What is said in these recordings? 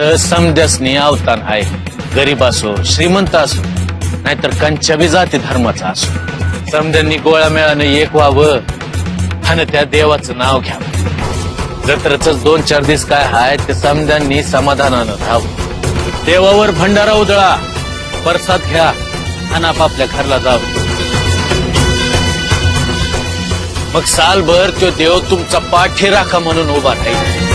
समजसनी अवतान आहे. गरीब असो श्रीमंत असो नाहीतर कंच्या बी जाती धर्माचा असो. समजांनी गोळा मेळानं एक व्हावं आणि त्या देवाचं नाव घ्यावं. जत्रच दोन चार दिवस काय हाय ते समजांनी समाधानानं धावं. देवावर भंडारा उधळा प्रसाद घ्या आणि आपापल्या घरला जावं. मग सालभर तो देव तुमचा पाठी राखा म्हणून उभा राहील.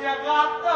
chega até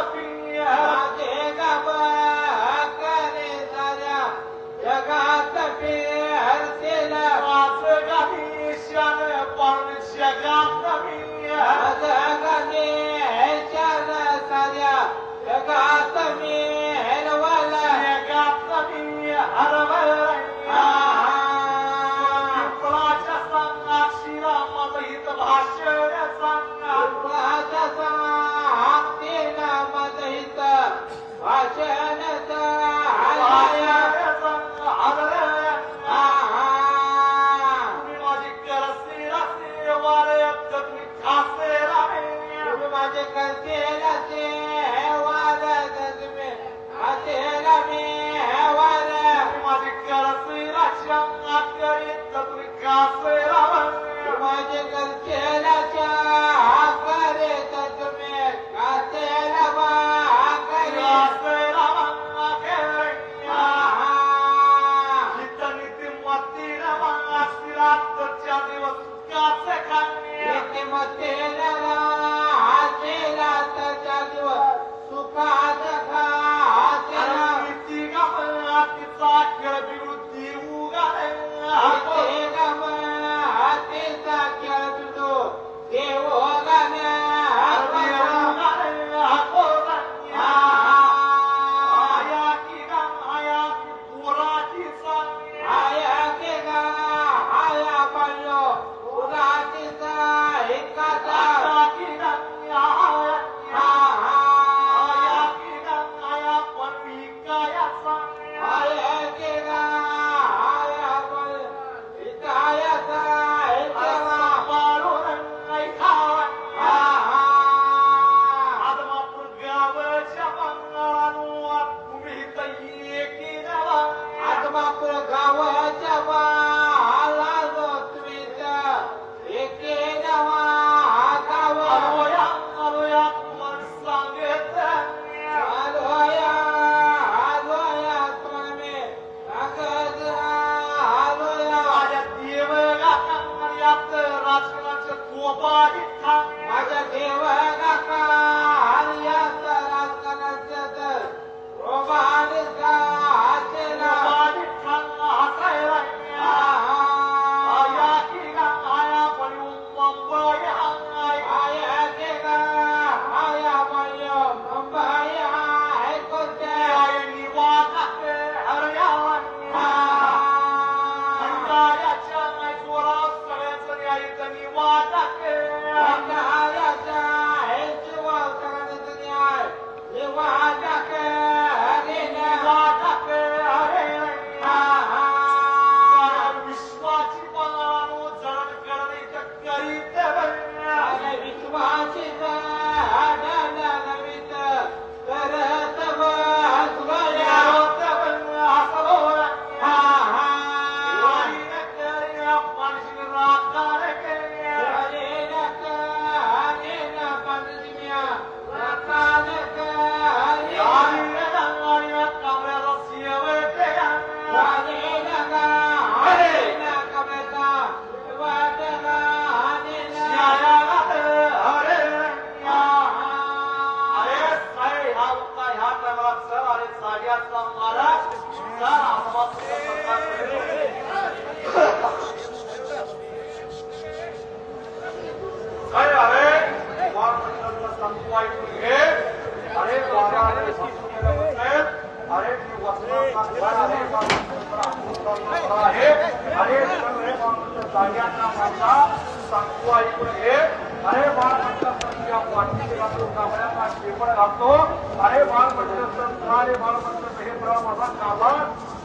होणारे बाळमंत्र हे प्रवाह माझा कामा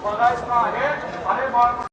बघायचा आहे आणि बाळमंत्र